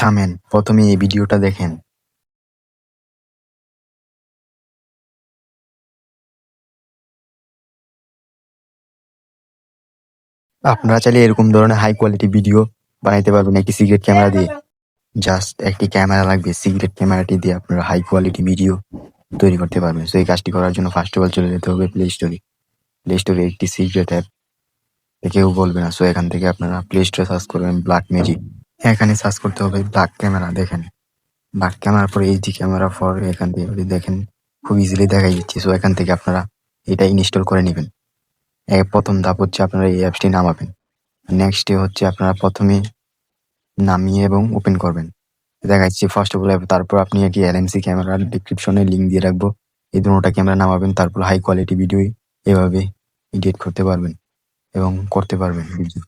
থামেন প্রথমে এই ভিডিওটা দেখেন। আপনারা চাইলে এরকম ধরনের হাই কোয়ালিটি ভিডিও বানাইতে পারবেন একটি সিক্রেট ক্যামেরা দিয়ে। জাস্ট একটি ক্যামেরা লাগবে সিক্রেট ক্যামেরাটি দিয়ে আপনারা হাই কোয়ালিটি ভিডিও তৈরি করতে পারবেন। তো এই কাজটি করার জন্য ফার্স্ট অফ অল চলে যেতে হবে প্লে স্টোরে প্লে স্টোরে একটি সিক্রেট অ্যাপ কেউ বলবে না। সো এখান থেকে আপনারা প্লে স্টোরে সার্চ করবেন ব্ল্যাক ম্যাজিক এখানে সার্চ করতে হবে ব্ল্যাক ক্যামেরা দেখেন। ব্ল্যাক ক্যামেরার পরে এইচডি ক্যামেরা ফর এখান যদি দেখেন, খুব ইজিলি দেখা যাচ্ছে সো এখান থেকে আপনারা এটা ইনস্টল করে নেবেন। প্রথম ধাপ হচ্ছে আপনারা এই অ্যাপসটি নামাবেন। নেক্সটে হচ্ছে আপনারা প্রথমে নামিয়ে এবং ওপেন করবেন। দেখা যাচ্ছে ফার্স্ট অফ অল তারপর আপনি একটি এলএমসি ক্যামেরার ডিসক্রিপশনে লিঙ্ক দিয়ে রাখব। এই দুটোটা ক্যামেরা নামাবেন, তারপর হাই কোয়ালিটি ভিডিও এভাবে এডিট করতে পারবেন এবং করতে পারবেন। ভিডিও